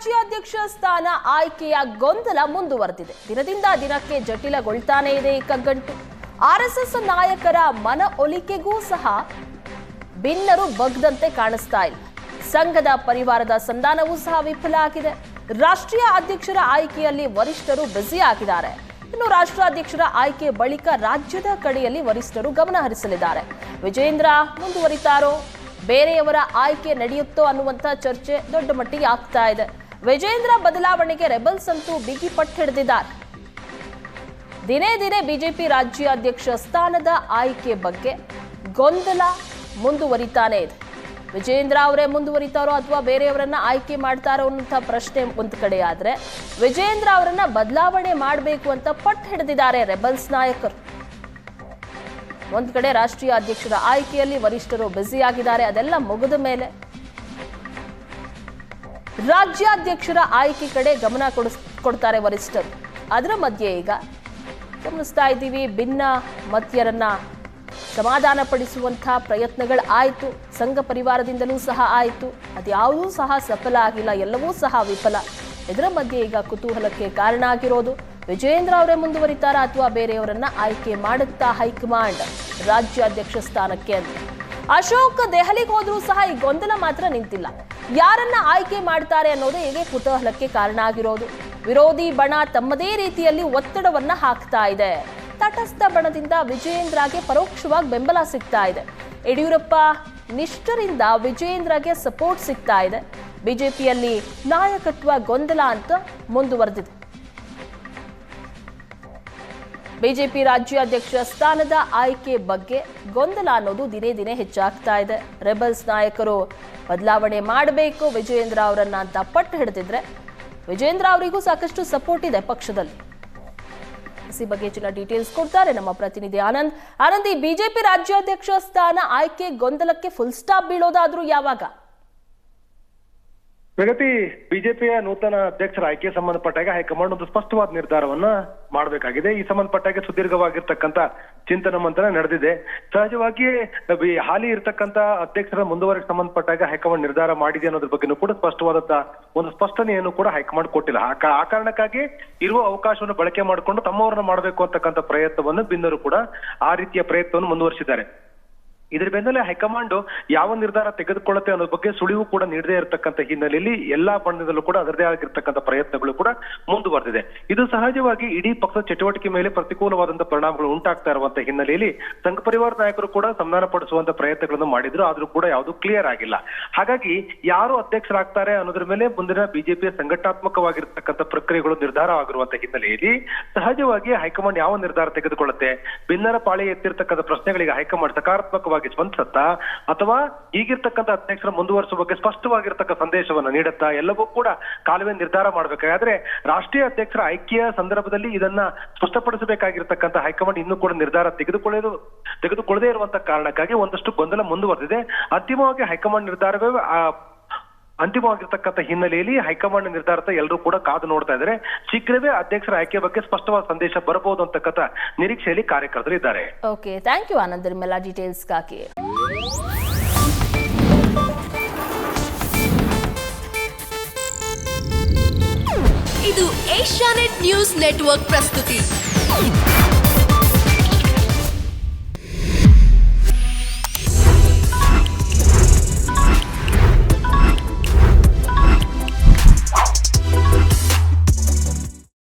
ರಾಜ್ಯಾಧ್ಯಕ್ಷ ಸ್ಥಾನ ಆಯ್ಕೆಯ ಗೊಂದಲ ಮುಂದುವರೆದಿದೆ. ದಿನದಿಂದ ದಿನಕ್ಕೆ ಜಟಿಲಗೊಳ್ತಾನೇ ಇದೆ ಈ ಕಗ್ಗಂಟು. ಆರ್ಎಸ್ಎಸ್ ನಾಯಕರ ಮನ ಒಲಿಕೆಗೂ ಸಹ ಭಿನ್ನರು ಬಗ್ದಂತೆ ಕಾಣಿಸ್ತಾ ಇಲ್ಲ. ಸಂಘದ ಪರಿವಾರದ ಸಂಧಾನವೂ ಸಹ ವಿಫಲ ಆಗಿದೆ. ರಾಷ್ಟ್ರೀಯ ಅಧ್ಯಕ್ಷರ ಆಯ್ಕೆಯಲ್ಲಿ ವರಿಷ್ಠರು ಬ್ಯುಸಿ ಆಗಿದ್ದಾರೆ. ಇನ್ನು ರಾಷ್ಟ್ರಾಧ್ಯಕ್ಷರ ಆಯ್ಕೆ ಬಳಿಕ ರಾಜ್ಯದ ಕಡೆಯಲ್ಲಿ ವರಿಷ್ಠರು ಗಮನ ಹರಿಸಲಿದ್ದಾರೆ. ವಿಜೇಂದ್ರ ಮುಂದುವರಿತಾರೋ? ಬೇರೆಯವರ ಆಯ್ಕೆ ನಡೆಯುತ್ತೋ ಅನ್ನುವಂಥ ಚರ್ಚೆ ದೊಡ್ಡ ಮಟ್ಟಿಗೆ ಆಗ್ತಾ ಇದೆ. ವಿಜೇಂದ್ರ ಬದಲಾವಣೆಗೆ ರೆಬಲ್ಸ್ ಅಂತೂ ಬಿಗಿ ಪಟ್ಟು ಹಿಡಿದಿದ್ದಾರೆ. ದಿನೇ ದಿನೇ ಬಿಜೆಪಿ ರಾಜ್ಯಾಧ್ಯಕ್ಷ ಸ್ಥಾನದ ಆಯ್ಕೆ ಬಗ್ಗೆ ಗೊಂದಲ ಮುಂದುವರಿತಾನೆ ಇದೆ. ವಿಜೇಂದ್ರ ಅವರೇ ಮುಂದುವರಿತಾರೋ ಅಥವಾ ಬೇರೆಯವರನ್ನ ಆಯ್ಕೆ ಮಾಡ್ತಾರೋ ಅನ್ನೋಂಥ ಪ್ರಶ್ನೆ ಒಂದು ಕಡೆ ಆದ್ರೆ ವಿಜೇಂದ್ರ ಅವರನ್ನ ಬದಲಾವಣೆ ಮಾಡಬೇಕು ಅಂತ ಪಟ್ಟು ಹಿಡಿದಿದ್ದಾರೆ ರೆಬಲ್ಸ್ ನಾಯಕರು. ಒಂದ್ ಕಡೆ ರಾಷ್ಟ್ರೀಯ ಅಧ್ಯಕ್ಷರ ಆಯ್ಕೆಯಲ್ಲಿ ವರಿಷ್ಠರು ಬ್ಯುಸಿ ಆಗಿದ್ದಾರೆ ಅದೆಲ್ಲ ಮುಗಿದ ಮೇಲೆ ರಾಜ್ಯಾಧ್ಯಕ್ಷರ ಆಯ್ಕೆ ಕಡೆ ಗಮನ ಕೊಡಿಸ್ ಕೊಡ್ತಾರೆ ವರಿಷ್ಠರು. ಅದರ ಮಧ್ಯೆ ಈಗ ಗಮನಿಸ್ತಾ ಇದ್ದೀವಿ, ಭಿನ್ನ ಮತೀಯರನ್ನ ಸಮಾಧಾನ ಪಡಿಸುವಂತಹ ಪ್ರಯತ್ನಗಳು ಆಯಿತು, ಸಂಘ ಪರಿವಾರದಿಂದಲೂ ಸಹ ಆಯಿತು ಅದ್ಯಾವುದೂ ಸಹ ಸಫಲ ಆಗಿಲ್ಲ, ಎಲ್ಲವೂ ಸಹ ವಿಫಲ. ಇದರ ಮಧ್ಯೆ ಈಗ ಕುತೂಹಲಕ್ಕೆ ಕಾರಣ ಆಗಿರೋದು, ವಿಜಯೇಂದ್ರ ಅವರೇ ಮುಂದುವರಿತಾರಾ ಅಥವಾ ಬೇರೆಯವರನ್ನ ಆಯ್ಕೆ ಮಾಡುತ್ತಾ ಹೈಕಮಾಂಡ್ ರಾಜ್ಯಾಧ್ಯಕ್ಷ ಸ್ಥಾನಕ್ಕೆ ಅಂತ. ಅಶೋಕ್ ದೆಹಲಿಗೆ ಹೋದರೂ ಸಹ ಈ ಗೊಂದಲ ಮಾತ್ರ ನಿಂತಿಲ್ಲ. ಯಾರನ್ನ ಆಯ್ಕೆ ಮಾಡ್ತಾರೆ ಅನ್ನೋದೇ ಹೇಗೆ ಕುತೂಹಲಕ್ಕೆ ಕಾರಣ ಆಗಿರೋದು? ವಿರೋಧಿ ಬಣ ತಮ್ಮದೇ ರೀತಿಯಲ್ಲಿ ಒತ್ತಡವನ್ನ ಹಾಕ್ತಾ ಇದೆ. ತಟಸ್ಥ ಬಣದಿಂದ ವಿಜಯೇಂದ್ರಗೆ ಪರೋಕ್ಷವಾಗಿ ಬೆಂಬಲ ಸಿಗ್ತಾ ಇದೆ. ಯಡಿಯೂರಪ್ಪ ನಿಷ್ಠರಿಂದ ವಿಜಯೇಂದ್ರಗೆ ಸಪೋರ್ಟ್ ಸಿಗ್ತಾ ಇದೆ. ಬಿಜೆಪಿಯಲ್ಲಿ ನಾಯಕತ್ವ ಗೊಂದಲ ಅಂತ ಮುಂದುವರೆದಿದೆ. ಬಿಜೆಪಿ ರಾಜ್ಯಾಧ್ಯಕ್ಷ ಸ್ಥಾನದ ಆಯ್ಕೆ ಬಗ್ಗೆ ಗೊಂದಲ ಅನ್ನೋದು ದಿನೇ ದಿನೇ ಹೆಚ್ಚಾಗ್ತಾ ಇದೆ. ರೆಬಲ್ಸ್ ನಾಯಕರು ಬದಲಾವಣೆ ಮಾಡಬೇಕು, ವಿಜಯೇಂದ್ರ ಅವರನ್ನ ಅಂತ ಪಟ್ಟು ಹಿಡಿದಿದ್ರೆ ವಿಜೇಂದ್ರ ಅವರಿಗೂ ಸಾಕಷ್ಟು ಸಪೋರ್ಟ್ ಇದೆ ಪಕ್ಷದಲ್ಲಿ. ಈ ಬಗ್ಗೆ ಹೆಚ್ಚಿನ ಡೀಟೇಲ್ಸ್ ಕೊಡ್ತಾರೆ ನಮ್ಮ ಪ್ರತಿನಿಧಿ ಆನಂದ್. ಆನಂದ್ ಈ ಬಿಜೆಪಿ ರಾಜ್ಯಾಧ್ಯಕ್ಷ ಸ್ಥಾನ ಆಯ್ಕೆ ಗೊಂದಲಕ್ಕೆ ಫುಲ್ ಸ್ಟಾಪ್ ಬೀಳೋದಾದ್ರೂ ಯಾವಾಗ? ಪ್ರಗತಿ, ಬಿಜೆಪಿಯ ನೂತನ ಅಧ್ಯಕ್ಷರ ಆಯ್ಕೆ ಸಂಬಂಧಪಟ್ಟಾಗ ಹೈಕಮಾಂಡ್ ಒಂದು ಸ್ಪಷ್ಟವಾದ ನಿರ್ಧಾರವನ್ನ ಮಾಡಬೇಕಾಗಿದೆ. ಈ ಸಂಬಂಧಪಟ್ಟಾಗ ಸುದೀರ್ಘವಾಗಿರ್ತಕ್ಕಂತ ಚಿಂತನ ಮಂಥನ ನಡೆದಿದೆ. ಸಹಜವಾಗಿ ಹಾಲಿ ಇರತಕ್ಕಂತ ಅಧ್ಯಕ್ಷರ ಮುಂದುವರೆಗೆ ಸಂಬಂಧಪಟ್ಟಾಗ ಹೈಕಮಾಂಡ್ ನಿರ್ಧಾರ ಮಾಡಿದೆ ಅನ್ನೋದ್ರ ಬಗ್ಗೆನೂ ಕೂಡ ಸ್ಪಷ್ಟವಾದಂತ ಒಂದು ಸ್ಪಷ್ಟನೆಯನ್ನು ಕೂಡ ಹೈಕಮಾಂಡ್ ಕೊಟ್ಟಿಲ್ಲ. ಆ ಕಾರಣಕ್ಕಾಗಿ ಇರುವ ಅವಕಾಶವನ್ನು ಬಳಕೆ ಮಾಡಿಕೊಂಡು ತಮ್ಮವರನ್ನ ಮಾಡಬೇಕು ಅಂತಕ್ಕಂಥ ಪ್ರಯತ್ನವನ್ನು ಬಿನ್ನರು ಕೂಡ ಆ ರೀತಿಯ ಪ್ರಯತ್ನವನ್ನು ಮುಂದುವರಿಸಿದ್ದಾರೆ. ಇದ್ರ ಬೆನ್ನಲ್ಲೇ ಹೈಕಮಾಂಡ್ ಯಾವ ನಿರ್ಧಾರ ತೆಗೆದುಕೊಳ್ಳುತ್ತೆ ಅನ್ನೋ ಬಗ್ಗೆ ಸುಳಿವು ಕೂಡ ನೀಡದೇ ಇರತಕ್ಕಂತ ಹಿನ್ನೆಲೆಯಲ್ಲಿ ಎಲ್ಲಾ ಬಣ್ಣದಲ್ಲೂ ಕೂಡ ಅದರದೇ ಆಗಿರ್ತಕ್ಕಂಥ ಪ್ರಯತ್ನಗಳು ಕೂಡ ಮುಂದುವರೆದಿದೆ. ಇದು ಸಹಜವಾಗಿ ಇಡೀ ಪಕ್ಷದ ಚಟುವಟಿಕೆ ಮೇಲೆ ಪ್ರತಿಕೂಲವಾದಂತಹ ಪರಿಣಾಮಗಳು ಉಂಟಾಗ್ತಾ ಇರುವಂತಹ ಹಿನ್ನೆಲೆಯಲ್ಲಿ ಸಂಘ ಪರಿವಾರ ನಾಯಕರು ಕೂಡ ಸಂಧಾನ ಪಡಿಸುವಂತ ಪ್ರಯತ್ನಗಳನ್ನು ಮಾಡಿದ್ರು, ಆದ್ರೂ ಕೂಡ ಯಾವುದು ಕ್ಲಿಯರ್ ಆಗಿಲ್ಲ. ಹಾಗಾಗಿ ಯಾರು ಅಧ್ಯಕ್ಷರಾಗ್ತಾರೆ ಅನ್ನೋದ್ರ ಮೇಲೆ ಮುಂದಿನ ಬಿಜೆಪಿಯ ಸಂಘಟನಾತ್ಮಕವಾಗಿರ್ತಕ್ಕಂಥ ಪ್ರಕ್ರಿಯೆಗಳು ನಿರ್ಧಾರ ಆಗಿರುವಂತ ಹಿನ್ನೆಲೆಯಲ್ಲಿ ಸಹಜವಾಗಿ ಹೈಕಮಾಂಡ್ ಯಾವ ನಿರ್ಧಾರ ತೆಗೆದುಕೊಳ್ಳುತ್ತೆ? ಭಿನ್ನರ ಪಾಳಿ ಎತ್ತಿರ್ತಕ್ಕಂಥ ಪ್ರಶ್ನೆಗಳಿಗೆ ಹೈಕಮಾಂಡ್ ಸಕಾರಾತ್ಮಕವಾಗಿ ಸ್ಪಂದಿಸುತ್ತಾ ಅಥವಾ ಈಗಿರ್ತಕ್ಕಂಥ ಅಧ್ಯಕ್ಷರ ಮುಂದುವರಿಸುವ ಬಗ್ಗೆ ಸ್ಪಷ್ಟವಾಗಿರ್ತಕ್ಕ ಸಂದೇಶವನ್ನ ನೀಡುತ್ತಾ? ಎಲ್ಲವೂ ಕೂಡ ಕಾಲುವೆ ನಿರ್ಧಾರ ಮಾಡಬೇಕಾದ್ರೆ ರಾಷ್ಟ್ರೀಯ ಅಧ್ಯಕ್ಷರ ಆಯ್ಕೆಯ ಸಂದರ್ಭದಲ್ಲಿ ಇದನ್ನ ಸ್ಪಷ್ಟಪಡಿಸಬೇಕಾಗಿರ್ತಕ್ಕಂಥ ಹೈಕಮಾಂಡ್ ಇನ್ನೂ ಕೂಡ ನಿರ್ಧಾರ ತೆಗೆದುಕೊಳ್ಳೋದು ತೆಗೆದುಕೊಳ್ಳದೇ ಇರುವಂತಹ ಕಾರಣಕ್ಕಾಗಿ ಒಂದಷ್ಟು ಗೊಂದಲ ಮುಂದುವರೆದಿದೆ. ಅಂತಿಮವಾಗಿ ಹೈಕಮಾಂಡ್ ನಿರ್ಧಾರವೇ ಅಂತಿಮವಾಗಿರ್ತಕ್ಕಂಥ ಹಿನ್ನೆಲೆಯಲ್ಲಿ ಹೈಕಮಾಂಡ್ ನಿರ್ಧಾರ ಎಲ್ಲರೂ ಕೂಡ ಕಾದು ನೋಡ್ತಾ ಇದ್ದಾರೆ. ಶೀಘ್ರವೇ ಅಧ್ಯಕ್ಷರ ಆಯ್ಕೆ ಬಗ್ಗೆ ಸ್ಪಷ್ಟವಾದ ಸಂದೇಶ ಬರಬಹುದು ಅಂತಕ್ಕಂಥ ನಿರೀಕ್ಷೆಯಲ್ಲಿ ಕಾರ್ಯಕರ್ತರು ಇದ್ದಾರೆ. ಓಕೆ ಥ್ಯಾಂಕ್ ಯು ಆನಂದ್ ನಿಮ್ಮೆಲ್ಲ ಡೀಟೇಲ್ಸ್ಗಾಗಿ ಇದು ಏಷ್ಯಾನೆಟ್ ನ್ಯೂಸ್ ನೆಟ್ವರ್ಕ್ ಪ್ರಸ್ತುತಿ.